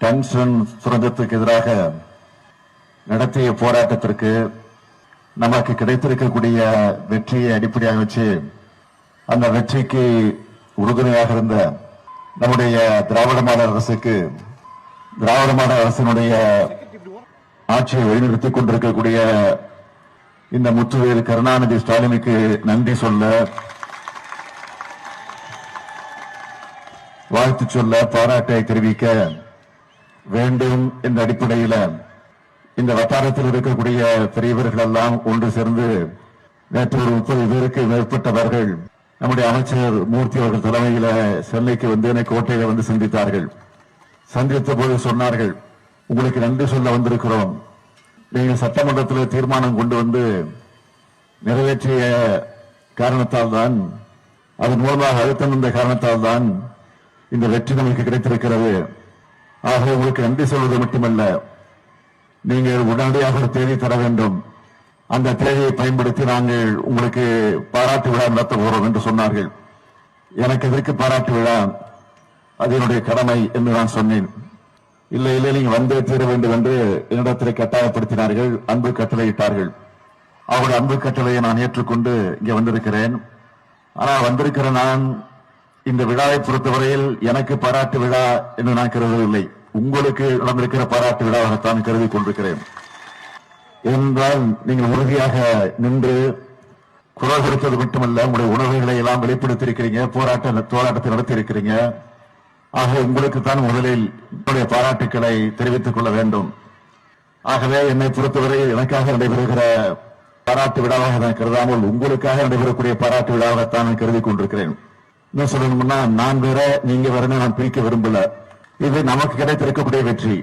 Tungsten சுரங்கத்துக்கு எதிராக நடத்திய போராட்டத்திற்கு நமக்கு கிடைத்திருக்கக்கூடிய வெற்றியை அடிப்படையாக வச்சு அந்த வெற்றிக்கு உறுதுணையாக இருந்த நம்முடைய திராவிட மாடல் அரசுக்கு திராவிட மாடல் அரசினுடைய ஆட்சியை வழிநிறுத்திக் கொண்டிருக்கக்கூடிய இந்த முத்துவேல் கருணாநிதி ஸ்டாலினுக்கு நன்றி சொல்ல வாழ்த்து சொல்ல பாராட்டை தெரிவிக்க வேண்டும் என்ற அடிப்படையில இந்த வட்டாரத்தில் இருக்கக்கூடிய பெரியவர்கள் எல்லாம் ஒன்று சேர்ந்து நேற்று ஒரு முப்பது பேருக்கு மேற்பட்டவர்கள் நம்முடைய அமைச்சர் மூர்த்தி அவர்கள் தலைமையில சென்னைக்கு வந்து என்னை கோட்டையில வந்து சந்தித்தார்கள். சந்தித்த போது சொன்னார்கள் உங்களுக்கு நன்றி சொல்ல வந்திருக்கிறோம். நீங்கள் சட்டமன்றத்தில் தீர்மானம் கொண்டு வந்து நிறைவேற்றிய காரணத்தால் தான் அதன் மூலமாக அழுத்தம் இந்த காரணத்தால் தான் இந்த வெற்றி நமக்கு கிடைத்திருக்கிறது. ஆக உங்களுக்கு நன்றி சொல்வது மட்டுமல்ல. நீங்கள் உடனடியாக ஒரு தேதி தர வேண்டும். அந்த தேதியை பயன்படுத்தி நாங்கள் உங்களுக்கு பாராட்டு விழா நடத்த போறோம் என்று சொன்னார்கள். எனக்கு எதற்கு பாராட்டு விழா? அது என்னுடைய கடமை என்று நான் சொன்னேன். இல்லை இல்லை நீங்க வந்தே தீர வேண்டும் என்று என்னிடத்தில் கட்டாயப்படுத்தினார்கள். அன்பு கட்டளையிட்டார்கள். அவருடைய அன்பு கட்டளையை நான் ஏற்றுக்கொண்டு இங்கே வந்திருக்கிறேன். ஆனால் வந்திருக்கிற நான் இந்த விழாவை பொறுத்தவரையில் எனக்கு பாராட்டு விழா என்று நான் கருதவில்லை. உங்களுக்கு நடந்திருக்கிற பாராட்டு விழாவாகத்தான் கருதி கொண்டிருக்கிறேன். ஏனென்றால் நீங்கள் உறுதியாக நின்று குரல் கொடுத்தது மட்டுமல்ல உங்களுடைய உணர்வுகளை எல்லாம் வெளிப்படுத்தியிருக்கிறீங்க போராட்ட போராட்டத்தை நடத்தியிருக்கிறீங்க. ஆக உங்களுக்கு தான் முதலில் உங்களுடைய பாராட்டுக்களை தெரிவித்துக் கொள்ள வேண்டும். ஆகவே என்னை பொறுத்தவரை எனக்காக நடைபெறுகிற பாராட்டு விழாவாக நான் கருதாமல் உங்களுக்காக நடைபெறக்கூடிய பாராட்டு விழாவாகத்தான் நான் கருதி கொண்டிருக்கிறேன். என்ன சொல்லணும்னா நான் வேற நீங்க வேறன்னு நான் பிரிக்க விரும்பல. இது நமக்கு கிடைத்திருக்கக்கூடிய வெற்றி.